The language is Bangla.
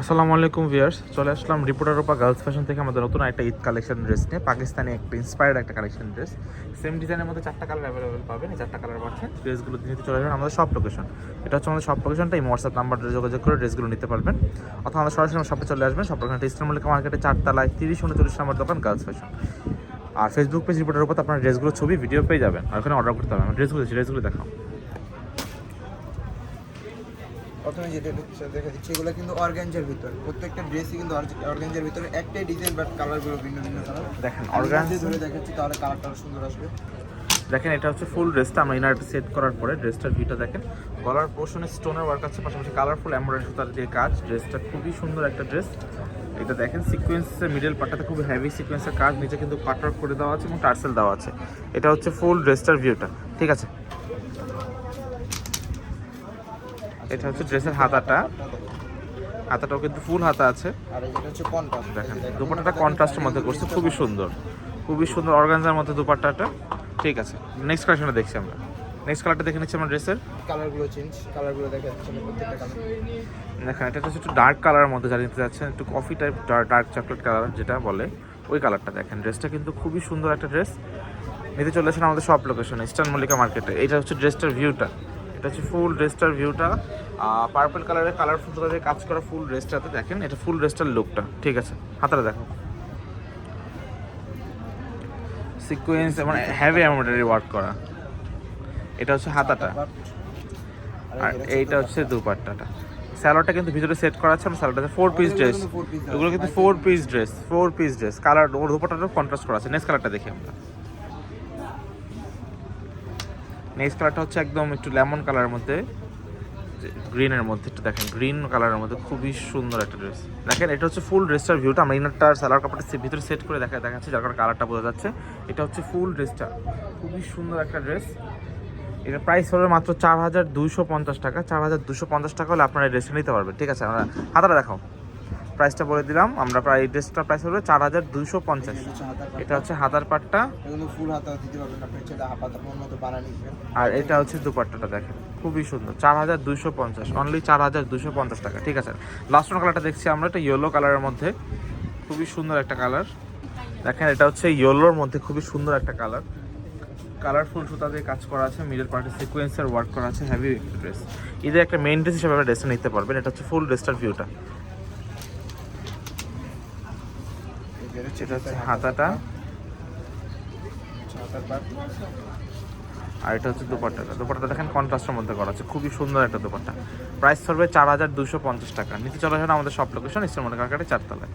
আসসালামু আলাইকুম ভিয়ার্স চলে আসলাম রিপোর্টার ওপা গার্লস ফ্যাশন থেকে আমাদের নতুন একটা ঈদ কালেকশন ড্রেস নিয়ে, পাকিস্তানি একটা ইন্সপায়ার্ড একটা কালেকশন ড্রেস। সেম ডিজাইনের মধ্যে চারটা কালার অ্যাভেলেবেল পাবেন, এই চারটা কালার পাচ্ছেন ড্রেসগুলো নিতে চলে আসবেন। আমাদের সব লোকেশন এটা হচ্ছে আমাদের সব লোকেশনটা এই হোয়াটসঅ্যাপ নাম্বার যোগাযোগ করে ড্রেসগুলো নিতে পারবেন। অথবা আমাদের সরাসরি শপে চলে আসবেন সব লোকেশনটা ইস্টার মল্লিকা মার্কেটে চারতলায় তিরিশ, উনচল্লিশ নম্বর দোকান গার্লস ফ্যাশন আর ফেসবুক পেজ রিপোর্টার উপর আপনার ড্রেসগুলো ছবি ভিডিও পেয়ে যাবেন। আর ওখানে অর্ডার করতে আমি ড্রেসগুলো ড্রেসগুলো দেখাও। প্রথমে যেটা দেখা দিচ্ছি এগুলো কিন্তু অর্গানজার ভিতর। প্রত্যেকটা ড্রেসই কিন্তু অর্গানজার ভিতরে একটাই ডিজাইন বাট কালারগুলো ভিন্ন ভিন্ন কালার দেখেন অর্গান ধরে দেখাচ্ছি তাহলে কালারটা সুন্দর আসবে। দেখেন এটা হচ্ছে ফুল ড্রেসটা আমরা ইনারটা সেট করার পরে ড্রেসটার ভিউটা দেখেন। গলার পোর্শনে স্টোনের ওয়ার্ক আছে পাশাপাশি কালারফুল এমব্রয়ডারি সুতার দিয়ে কাজ ড্রেসটা খুবই সুন্দর একটা ড্রেস এটা দেখেন সিকোয়েন্সের মিডল পার্টটাতে খুবই হেভি সিকোয়েন্সের কাজ নিচে কিন্তু কাটওয়ার্ক করে দেওয়া আছে এবং টার্সেল দেওয়া আছে। এটা হচ্ছে ফুল ড্রেসটার ভিউটা ঠিক আছে? এটা হচ্ছে ড্রেসের হাতাটা। হাতাটাও কিন্তু ফুল হাতা আছে। আর এই যেটা হচ্ছে কন্ট্রাস্ট দেখেন দুপাট্টাটা কন্ট্রাস্টের মধ্যে করছে খুবই সুন্দর। খুবই সুন্দর অর্গানজার মধ্যে দুপাট্টাটা। ঠিক আছে নেক্সট কালেকশনটা দেখছি আমরা। নেক্সট কালারটা দেখে নিচ্ছি আমরা ড্রেসের। কালারগুলো চেঞ্জ কালারগুলো দেখা যাচ্ছে প্রত্যেকটা কালার দেখেন এটা হচ্ছে একটু ডার্ক কালারের মধ্যে যারা নিতে যাচ্ছেন একটু coffee type dark chocolate colour যেটা বলে ওই কালারটা দেখেন। ড্রেসটা কিন্তু খুবই সুন্দর একটা ড্রেস নিতে চলে আসেন আমাদের সব লোকেশন ইস্টার্ন মল্লিকা মার্কেটে এটা হচ্ছে ড্রেসটার ভিউটা এটা হচ্ছে ফুল ড্রেসটার ভিউটা পার্পল কালারের কালারফুল কালারের কাজ করা ফুল ড্রেসটাতে দেখেন এটা ফুল ড্রেসটার লুকটা ঠিক আছে? হাতাটা দেখো। সিকোয়েন্স মানে হ্যাভি এমব্রয়ডারি ওয়ার্ক করা। এটা হচ্ছে হাতাটা। আর এইটা হচ্ছে দুপাট্টাটা। স্যালোডটা কিন্তু ভিতরে সেট করা আছে আমার স্যালোডটা ফোর পিস ড্রেস এগুলো কিন্তু four piece dress four piece dress colour ওর দুপাট্টাটা কন্ট্রাস্ট করা আছে নেক্সট কালারটা দেখি আমরা। নেক্সট কালারটা হচ্ছে একদম একটু লেমন কালারের মধ্যে। গ্রিনের মধ্যে একটু দেখেন গ্রিন কালারের মধ্যে খুবই সুন্দর একটা ড্রেস দেখেন, এটা হচ্ছে ফুল ড্রেসটার ভিউটা আমরা ইনারটার সালোয়ার কাপড়টা ভিতরে সেট করে দেখা দেখাচ্ছি, যার কারণে কালারটা বোঝা যাচ্ছে। এটা হচ্ছে ফুল ড্রেসটা খুবই সুন্দর একটা ড্রেস এটা প্রাইস হবে মাত্র চার হাজার দুইশো পঞ্চাশ টাকা। চার হাজার দুশো পঞ্চাশ টাকা হলে আপনারা ড্রেসটা নিতে পারবেন। ঠিক আছে, আমরা হাতাটা দেখাও। প্রাইসটা বলে দিলাম। আমরা প্রায় এই ড্রেসটার প্রাইস হবে চার হাজার দুইশো পঞ্চাশ। এটা হচ্ছে হাতার পাটটা। ফুল হাতা দিতে পারবেন আর এটা হচ্ছে দুপাট্টাটা দেখেন খুবই সুন্দর। চার হাজার দুইশো পঞ্চাশ অনলি চার হাজার দুইশো পঞ্চাশ টাকা ঠিক আছে? লাস্ট কালারটা দেখছি আমরা এটা ইয়েলো কালারের মধ্যে। খুবই সুন্দর একটা কালার দেখেন এটা হচ্ছে ইয়েলোর মধ্যে খুবই সুন্দর একটা কালার কালারফুল সুতা দিয়ে কাজ করা আছে মিডল পার্টে সিকোয়েন্সের ওয়ার্ক করা আছে হেভি ড্রেস এদের একটা মেইন ড্রেস হিসেবে আপনারা ড্রেসটা নিতে পারবেন এটা হচ্ছে ফুল ড্রেসটার ভিউটা এটা হচ্ছে হাতাটা। আর এটা হচ্ছে দুপাট্টাটা দুপাট্টা দেখেন কন্ট্রাস্টের মধ্যে করা আছে, খুবই সুন্দর একটা দুপাট্টা। প্রাইস পড়বে চার হাজার দুশো পঞ্চাশ টাকা। নিতে চলে আসেন আমাদের সব লোকেশন ইসলাম কাকাটে চারতলায়।